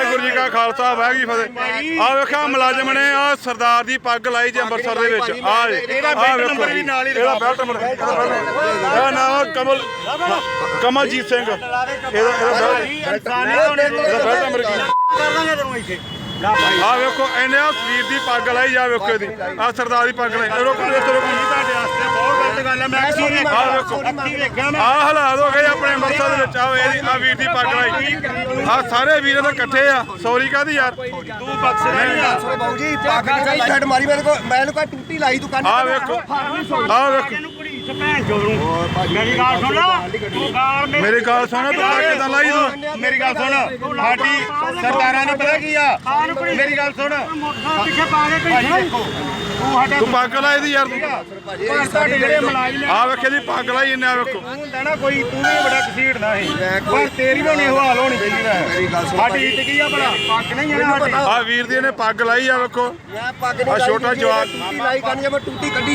ਵਾਹਿਗੁਰੂ ਜੀ ਕਾ ਖਾਲਸਾ ਵਾਹਿਗੁਰੂ ਜੀ ਫਤਿਹ। ਆ ਵੇਖਿਆ ਮੁਲਾਜ਼ਮ ਨੇ ਆ ਸਰਦਾਰ ਦੀ ਪੱਗ ਲਾਈ ਜੇ ਅੰਮ੍ਰਿਤਸਰ ਦੇ ਵਿੱਚ। ਆ ਇਹਦਾ ਬੈਲਟ ਨੰਬਰ ਵੀ ਨਾਲ ਹੀ ਇਹਦਾ ਬੈਲਟ ਨੰਬਰ ਇਹਦਾ ਨਾਮ ਕਮਲ ਕਮਲਜੀਤ ਸਿੰਘ। ਇਹਦਾ ਇਹਦਾ ਬੈਲਟ ਨੰਬਰ ਕੀ ਆ? ਵੇਖੋ ਇਹਨੇ ਆ ਸਰੀਰ ਦੀ ਪੱਗ ਲਾਈ ਜਾ ਵੇਖੋ ਇਹਦੀ। ਆ ਸਰਦਾਰ ਦੀ ਪੱਗ ਲਾਈ। ਰੁਕੋ ਰੁਕੋ ਰੁਕੋ ਤੁਹਾਡੇ ਵਾਸਤੇ ਬਹੁਤ ਗੱਲ ਹੈ ਮੈਂ ਅੱਖੀ ਵੇਖਿਆ ਆ ਵੇਖੋ ਅੱਖੀ ਵੇਖਿਆ ਮੈਂ। ਆ ਹਾਲਾਤ ਹੋ ਗਏ ਆਪਣੇ ਅੰਮ੍ਰਿਤਸਰ ਦੇ ਵਿੱਚ। ਆ ਇਹਦੀ ਆ ਵੀਰ ਦੀ ਪੱਗ ਲਾਈ ਆ ਸਾਰੇ ਵੀਰਾਂ ਦੇ ਇਕੱਠੇ ਆ। ਸੌਰੀ ਕਾਦੀ ਯਾਰ? ਤੂੰ ਬਖਸ਼ ਨਹੀਂ ਆ। ਬਾਬੂ ਜੀ ਪੱਗ ਕਿਹੜਾ ਛੱਡ ਮਾਰੀ ਮੇਰੇ ਕੋ ਮੈਨੂੰ ਕਾ ਟੂਟੀ ਲਾਈ ਦੁਕਾਨ ਆ ਵੇਖੋ। ਆ ਵੇਖੋ। ਇਹਨੂੰ ਨੂੰ। ਮੇਰੀ ਗੱਲ ਸੁਣ। ਤੂੰ ਗਾਲ ਮੇਰੀ ਗੱਲ ਸੁਣ ਤੂੰ ਆ ਕਿਦਾਂ ਲਾਈ। ਤੂੰ ਮੇਰੀ ਗੱਲ ਸੁਣ। ਸਾਡੀ ਸਰਦਾਰਾਂ ਦੀ। ਪਤਾ ਕੀ ਆ? ਮੇਰੀ ਗੱਲ ਸੁਣ। ਮੋਟਰਸਾਈਕਲ ਪਿੱਛੇ ਪਾ ਕੇ ਤੂੰ ਸਾਡਾ ਤੂੰ ਪੱਗ ਲਾਈ ਦੀ ਯਾਰ ਤੂੰ। ਤੁਹਾਡੇ ਜਿਹੜੇ ਮੁਲਾਜ਼ਮ ਆ ਵੇਖੇ ਦੀ ਪੱਗ ਲਾਈ ਇਹਨੇ ਆ ਵੇਖੋ। ਹੁੰਦਾ ਨਾ ਕੋਈ ਤੂੰ ਵੀ ਬੜਾ ਕਸੀੜਦਾ ਸੀ ਪਰ ਤੇਰੀ ਵੀ ਨਹੀਂ ਹਾਲ ਹੋਣੀ ਚਾਹੀਦੀ ਮੇਰੀ ਗੱਲ ਨਾ ਸੁਣ ਸਾਡੀ ਇੱਜ਼ਤ ਕੀ ਆ ਭਲਾ? ਪੱਕ ਨਹੀਂ ਆ ਨਾ ਸਾਡੀ ਆ ਵੀਰ ਦੀ ਇਹਨੇ ਪੱਗ ਲਾਈ ਆ ਵੇਖੋ। ਮੈਂ ਪੱਗ ਨਹੀਂ ਛੋਟਾ ਜਵਾਕ। ਟੂਟੀ ਲਾਈ ਕਰਨੀ ਆ ਮੈਂ ਟੂਟੀ ਕੱਢੀ